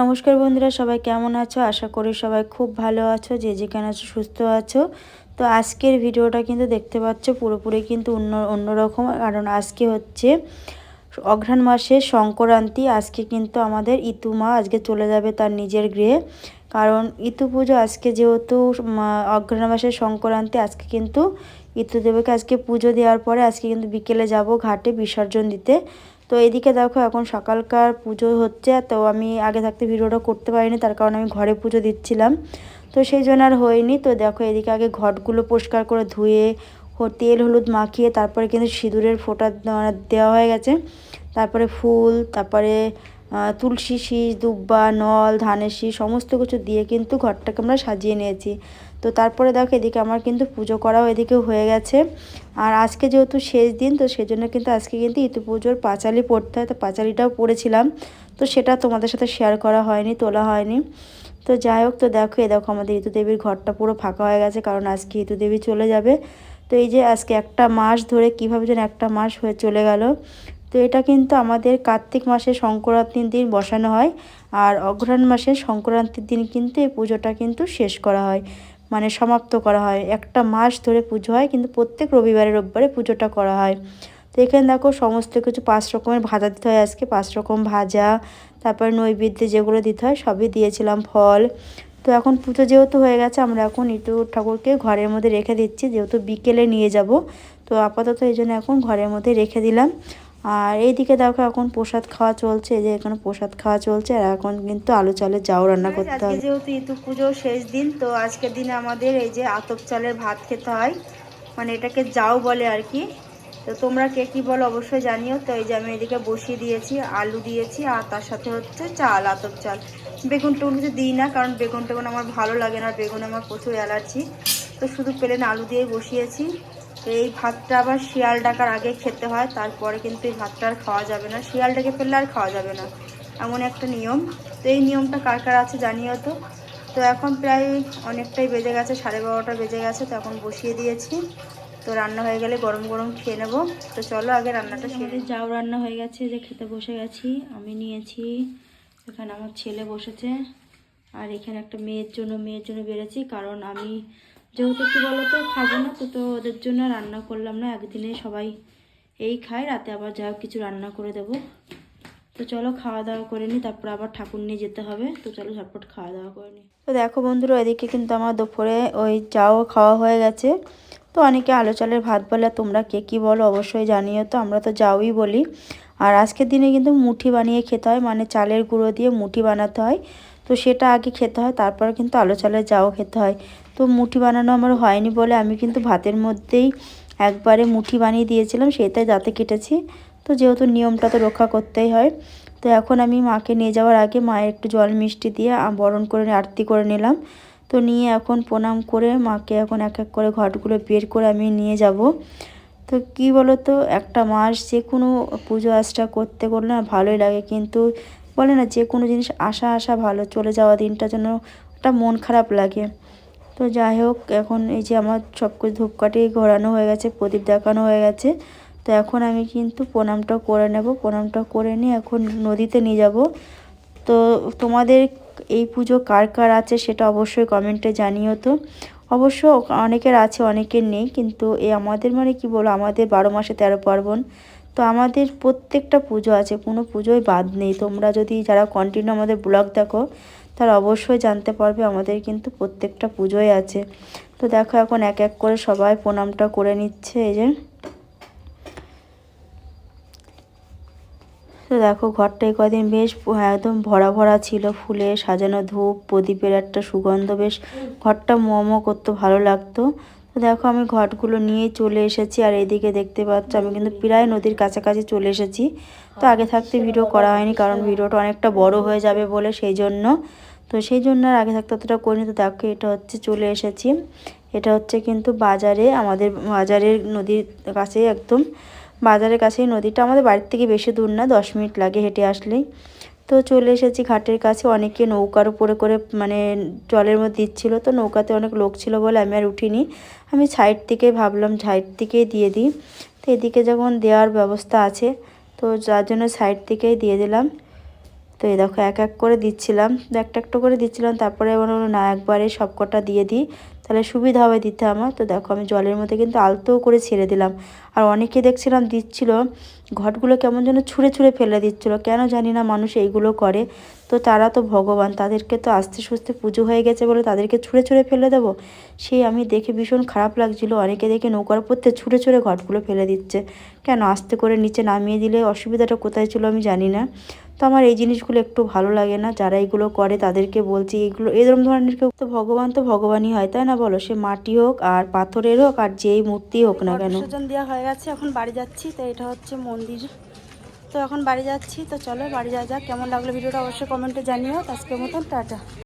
নমস্কার বন্ধুরা, সবাই কেমন আছো? আশা করি সবাই খুব ভালো আছো, যে যেখানে আছো সুস্থ আছো। তো আজকের ভিডিওটা কিন্তু দেখতে পাচ্ছ, পুরোপুরি কিন্তু অন্য অন্যরকম কারণ আজকে হচ্ছে অঘ্রাণ মাসের সংক্রান্তি। আজকে কিন্তু আমাদের ইতুমা আজকে চলে যাবে তার নিজের গৃহে। কারণ ইতু পুজো আজকে যেহেতু অঘ্রাণ মাসের সংক্রান্তি, আজকে কিন্তু ইতুদেবকে আজকে পুজো দেওয়ার পরে আজকে কিন্তু বিকেলে যাব ঘাটে বিসর্জন দিতে। তো এদিকে দেখো এখন সকালকার পুজো হচ্ছে, তো আমি আগে থাকতে ভিডিওটা করতে পারিনি, তার কারণে আমি ঘরে পুজো দিচ্ছিলাম। তো সেই জন্য আর হয়নি, তো দেখো এদিকে আগে ঘটগুলো পরিষ্কার করে ধুয়ে, তেল, হলুদ মাখিয়ে, তারপরে কিন্তু সিঁদুরের ফোঁটা দেওয়া হয়ে গেছে। তারপরে ফুল, তারপরে তুলসী শীষ, দুব্বা, নল, ধানের শীষ, সমস্ত কিছু দিয়ে কিন্তু ঘরটাকে আমরা সাজিয়ে নিয়েছি। তো তারপরে দেখো এদিকে আমার কিন্তু পুজো করাও এদিকে হয়ে গেছে। আর আজকে যেহেতু শেষ দিন, তো সেজন্য কিন্তু আজকে কিন্তু ইতু পুজোর পাঁচালি পড়তে হয়। তো পাঁচালিটাও পড়েছিলাম। তো সেটা তোমাদের সাথে শেয়ার করা হয়নি, তোলা হয়নি। তো যাই হোক, তো দেখো এ দেখো আমাদের ইতু দেবীর ঘরটা পুরো ফাঁকা হয়ে গেছে, কারণ আজকে ইতু দেবী চলে যাবে। তো এই যে আজকে একটা মাস ধরে কীভাবে যেন একটা মাস হয়ে চলে গেল। তো এটা কিন্তু আমাদের কার্তিক মাসে সংক্রান্তির দিন বসানো হয় আর অঘ্রাণ মাসে সংক্রান্তির দিন কিন্তু এই পুজোটা কিন্তু শেষ করা হয় মানে সমাপ্ত করা হয়। একটা মাস ধরে পুজো হয়, কিন্তু প্রত্যেক রবিবারে, রোববারে পুজোটা করা হয়। তো এখানে দেখো সমস্ত কিছু পাঁচ রকমের ভাজা দিতে হয় আজকে। পাঁচ রকম ভাজা, তারপর নৈবেদ্যে যেগুলো দিতে হয় সবই দিয়েছিলাম ফল। তো এখন পুজো যেহেতু হয়ে গেছে, আমরা এখন ইটু ঠাকুরকে ঘরের মধ্যে রেখে দিচ্ছি। যেহেতু বিকেলে নিয়ে যাব, তো আপাতত এই জন্য এখন ঘরের মধ্যে রেখে দিলাম। আর এইদিকে দেখো এখন প্রসাদ খাওয়া চলছে যে এখানে প্রসাদ খাওয়া চলছে আর এখন কিন্তু আলু চালের যাও রান্না করতে হবে। যেহেতু ইতু পুজো শেষ দিন তো আজকের দিনে আমাদের এই যে আতপ চালের ভাত খেতে হয়। মানে এটাকে যাও বলে আর কি। তো তোমরা কে কী বলো অবশ্যই জানিও। তো এই যে আমি এদিকে বসিয়ে দিয়েছি আলু দিয়েছি আর তার সাথে হচ্ছে চাল আতপ চাল। বেগুন টেগুন কিছু দিই না কারণ বেগুন টেগুন আমার ভালো লাগে না বেগুন আমার প্রচুর অ্যালার্জি। তো শুধু প্লেন আলু দিয়েই বসিয়েছি। তো এই ভাতটা আবার শিয়াল ডাকার আগে খেতে হয় তারপরে কিন্তু এই ভাতটা আর খাওয়া যাবে না। শিয়াল ডেকে ফেললে আর খাওয়া যাবে না। এমন একটা নিয়ম। তো এই নিয়মটা কার কার আছে জানিও তো তো এখন প্রায় অনেকটাই বেজে গেছে সাড়ে বারোটা বেজে গেছে তো এখন বসিয়ে দিয়েছি। তো রান্না হয়ে গেলে গরম গরম খেয়ে নেব। তো চলো আগে রান্নাটা সেরে যাও রান্না হয়ে গেছে যে খেতে বসে গেছি। আমি নিয়েছি এখানে আমার ছেলে বসেছে। আর এখানে একটা মেয়ের জন্য মেয়ের জন্য বেড়েছি কারণ আমি যেহেতু কী বলো তো খাব না, তো তো ওদের জন্য রান্না করলাম না, একদিনে সবাই এই খায়, রাতে আবার যা কিছু রান্না করে দেবো। তো চলো খাওয়া দাওয়া করে নিই তারপর আবার ঠাকুর নিয়ে যেতে হবে, তো চলো ঝটপট খাওয়া দাওয়া করে নিই তো দেখো বন্ধুরা এদিকে কিন্তু আমার দুপুরে ওই চাও খাওয়া হয়ে গেছে। তো অনেকে আলো চালের ভাত বলে, তোমরা কে কী বলো অবশ্যই জানিও, তো আমরা তো যাওই বলি। আর আজকের দিনে কিন্তু মুঠি বানিয়ে খেতে হয় মানে চালের গুঁড়ো দিয়ে মুঠি বানাতে হয়। তো সেটা আগে খেতে হয়, তারপর কিন্তু আলো চালের যাও খেতে হয়। তো মুঠি বানানো আমার হয়নি বলে আমি কিন্তু ভাতের মধ্যেই একবারে মুঠি বানিয়ে দিয়েছিলাম, সেটাই দাঁতে কেটেছি। তো যেহেতু নিয়মটা তো রক্ষা করতেই হয়, তো এখন আমি মাকে নিয়ে যাওয়ার আগে মায়ের একটু জল মিষ্টি দিয়ে বরণ করে আরতি করে নিলাম। তো নিয়ে এখন প্রণাম করে মাকে এখন এক এক করে ঘটগুলো বের করে আমি নিয়ে যাব। তো কি বলো তো একটা মাস যে কোনো পুজো আশটা করতে করলে না ভালোই লাগে, কিন্তু বলে না যে কোনো জিনিস আসা আসা ভালো চলে যাওয়া দিনটা যেন একটা মন খারাপ লাগে। তো যাই হোক, এখন এই যে আমার সব কিছু ধূপকাঠি ঘোরানো হয়ে গেছে, প্রদীপ দেখানো হয়ে গেছে। তো এখন আমি কিন্তু প্রণামটা করে নেব, প্রণামটা করে নিয়ে এখন নদীতে নিয়ে যাব। তো তোমাদের এই পুজো কার কার আছে সেটা অবশ্যই কমেন্টে জানিও তো। অবশ্য অনেকের আছে, অনেকের নেই, কিন্তু এ আমাদের মানে কি বলো আমাদের বারো মাসে তেরো পার্বণ। তো আমাদের প্রত্যেকটা পুজো আছে, কোনো পুজোই বাদ নেই। তোমরা যদি যারা কন্টিনিউ আমাদের ব্লগ দেখো তারা অবশ্যই জানতে পারবে, আমাদের কিন্তু প্রত্যেকটা পুজোই আছে। তো দেখো এখন এক এক করে সবাই প্রণামটা করে নিচ্ছে, এই যে। তো দেখো ঘরটাই কদিন বেশ একদম ভরা ভরা ছিল, ফুলে সাজানো ধূপ, প্রদীপের একটা সুগন্ধ, বেশ ঘরটা মোমো করতে ভালো লাগতো। তো দেখো আমি ঘটগুলো নিয়ে চলে এসেছি, আর এইদিকে দেখতে পাচ্ছ আমি কিন্তু প্রায় নদীর কাছাকাছি চলে এসেছি। তো আগে থাকতে ভিডিও করা হয়নি, কারণ ভিডিওটা অনেকটা বড় হয়ে যাবে বলে সেই জন্য। তো সেই জন্য আর আগে থাকতে অতটা করিনি। তো দেখো, এটা হচ্ছে চলে এসেছি। এটা হচ্ছে কিন্তু বাজারে, আমাদের বাজারের নদীর কাছে একদম। বাজারের কাছেই নদীটা আমাদের বাড়ির থেকে বেশি দূর না, দশ মিনিট লাগে হেঁটে আসলেই। তো চলে এসেছি ঘাটের কাছে। অনেকে নৌকার উপরে করে মানে জলের মধ্যে দিচ্ছিল। তো নৌকাতে অনেক লোক ছিল বলে আমি আর উঠিনি। আমি সাইড থেকে ভাবলাম সাইড থেকেই দিয়ে দিই। তো এদিকে যখন দেওয়ার ব্যবস্থা আছে, তো যার জন্য সাইড থেকেই দিয়ে দিলাম। তো এই দেখো এক এক করে দিচ্ছিলাম। একটা একটা করে দিচ্ছিলাম। তারপরে মনে হলো, না, একবারে সব কটা দিয়ে দিই। তাহলে সুবিধা হবে দিতে আমার। তো দেখো, আমি জলের মধ্যে কিন্তু আলতো করে ছেড়ে দিলাম। আর অনেকে দেখছিলাম দিচ্ছিল, ঘটগুলো কেমন যেন ছুঁড়ে ছুঁড়ে ফেলে দিচ্ছিল। কেন জানি না মানুষ এইগুলো করে। তো তারা তো ভগবান, তাদেরকে তো আস্তে সুস্তে পুজো হয়ে গেছে বলে তাদেরকে ছুঁড়ে ছুঁড়ে ফেলে দেবো? সেই আমি দেখে ভীষণ খারাপ লাগছিল। অনেকে দেখে নৌকার পড়তে ছুঁড়ে ছুঁড়ে ঘটগুলো ফেলে দিচ্ছে। কেন আস্তে করে নিচে নামিয়ে দিলে? অসুবিধাটা কোথায় ছিল আমি জানি না। তো আমার এই জিনিসগুলো একটু ভালো লাগে না। যারা এগুলো করে তাদেরকে বলছি, এগুলো এরকম ধরনের কেউ তো ভগবান তো ভগবানই হয়, তাই না বলো? সে মাটি হোক আর পাথরের হোক আর যেই মূর্তি হোক না কেন। দেওয়া হয়ে গেছে, এখন বাড়ি যাচ্ছি, তো এটা হচ্ছে মন্দির। তো এখন বাড়ি যাচ্ছি, তো চলো বাড়ি যাওয়া যাক, কেমন লাগল ভিডিওটা অবশ্যই কমেন্টে জানিও। আজকের মতন, টাটা।